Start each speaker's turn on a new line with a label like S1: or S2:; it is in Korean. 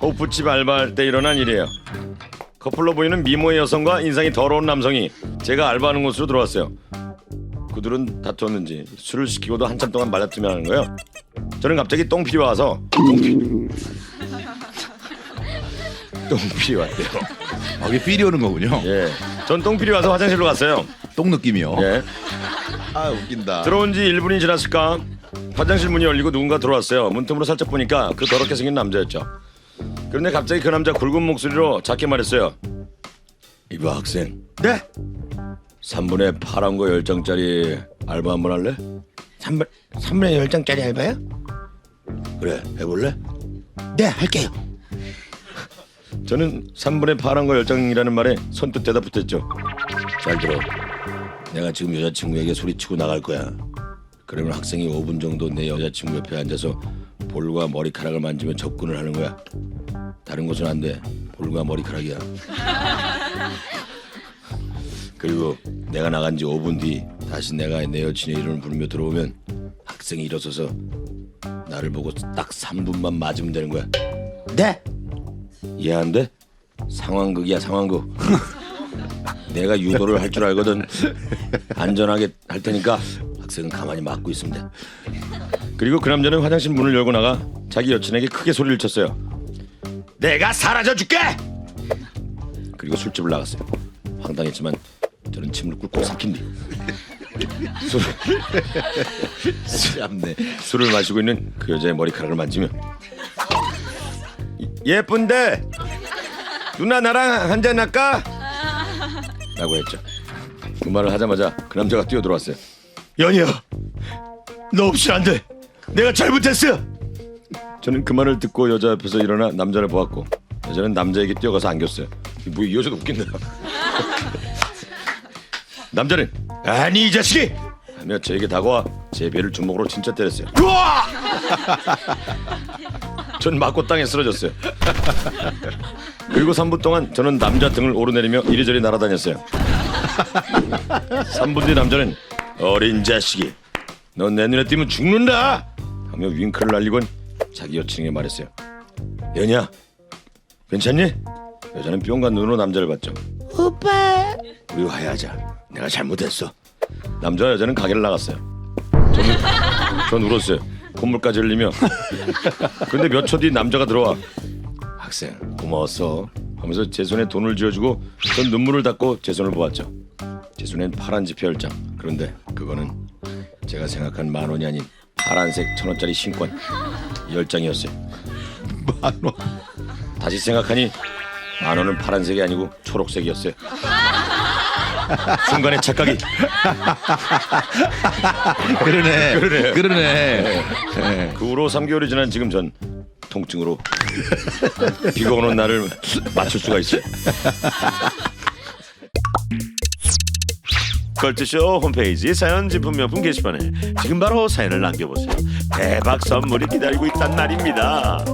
S1: 호프집 알바할 때 일어난 일이에요. 커플로 보이는 미모의 여성과 인상이 더러운 남성이 제가 알바하는 곳으로 들어왔어요. 그들은 다투었는지 술을 시키고도 한참 동안 말다투며 하는 거예요. 저는 갑자기 똥필이 와서 똥필 똥필이 왔대요.
S2: 아, 이게 삘이 오는 거군요.
S1: 예, 전 똥필이 와서 화장실로 갔어요.
S2: 똥 느낌이요.
S1: 예,
S2: 아 웃긴다.
S1: 들어온 지 1분이 지났을까? 화장실 문이 열리고 누군가 들어왔어요. 문틈으로 살짝 보니까 그 더럽게 생긴 남자였죠. 그런데 갑자기 그 남자 굵은 목소리로 작게 말했어요. 이봐 학생.
S2: 네.
S1: 3분의 파란 거 10장짜리 알바 한 번 할래?
S3: 3분, 3분의 10장짜리 알바요?
S1: 그래 해볼래?
S3: 네, 할게요.
S1: 저는 3분의 파란 거 10장이라는 말에 선뜻 대답했죠. 잘 들어. 내가 지금 여자친구에게 소리치고 나갈 거야. 그러면 학생이 5분 정도 내 여자친구 옆에 앉아서 볼과 머리카락을 만지며 접근을 하는 거야. 다른 곳은 안 돼. 볼과 머리카락이야. 그리고 내가 나간 지 5분 뒤 다시 내가 내 여친의 이름을 부르며 들어오면 학생이 일어서서 나를 보고 딱 3분만 맞으면 되는 거야.
S3: 네.
S1: 이해한데? 상황극이야 상황극 내가 유도를 할 줄 알거든 안전하게 할 테니까 학생은 가만히 있으면 돼 그리고 그 남자는 화장실 문을 열고 나가 자기 여친에게 크게 소리를 쳤어요 내가 사라져 줄게! 그리고 술집을 나갔어요. 황당했지만 저는 침을 꿀꺽 삭힌 뒤. 술을
S2: 참네.
S1: 술을 마시고 있는 그 여자의 머리카락을 만지며 예쁜데? 누나 나랑 한잔 할까? 라고 했죠. 그 말을 하자마자 그 남자가 뛰어들어왔어요. 연희야 너 없이 안 돼. 내가 잘못했어 저는 그 말을 듣고 여자 앞에서 일어나 남자를 보았고 여자는 남자에게 뛰어가서 안겼어요 뭐 이 여자도 웃긴다 남자는 아니 이 자식이 하며 저에게 다가와 제 배를 주먹으로 진짜 때렸어요. 으아! 전 맞고 땅에 쓰러졌어요. 그리고 3분 동안 저는 남자 등을 오르내리며 이리저리 날아다녔어요. 3분 뒤 남자는 어린 자식이 넌 내 눈에 띄면 죽는다 하며 윙크를 날리곤 자기 여친에게 말했어요. 연희야 괜찮니? 여자는 뿅간 눈으로 남자를 봤죠.
S3: 오빠.
S1: 우리 화해하자. 내가 잘못했어. 남자와 여자는 가게를 나갔어요. 저는 전 울었어요. 콧물까지 흘리며. 근데 몇 초 뒤 남자가 들어와. 학생 고마웠어. 하면서 제 손에 돈을 쥐어주고 전 눈물을 닦고 제 손을 보았죠. 제 손엔 파란 지폐 열 장. 그런데 그거는 제가 생각한 만 원이 아닌 파란색 천 원짜리 신권 열 장이었어요.
S2: 만 원.
S1: 다시 생각하니 만 원은 파란색이 아니고 초록색이었어요. 순간의 착각이
S2: 그러네.
S1: 그러네요.
S2: 그러네.
S1: 그 후로 3개월이 지난 지금 전 통증으로 비가 오는 날을 맞출 수가 있어요.
S4: 걸트쇼 홈페이지 사연 진품 명품 게시판에 지금 바로 사연을 남겨보세요. 대박 선물이 기다리고 있단 말입니다.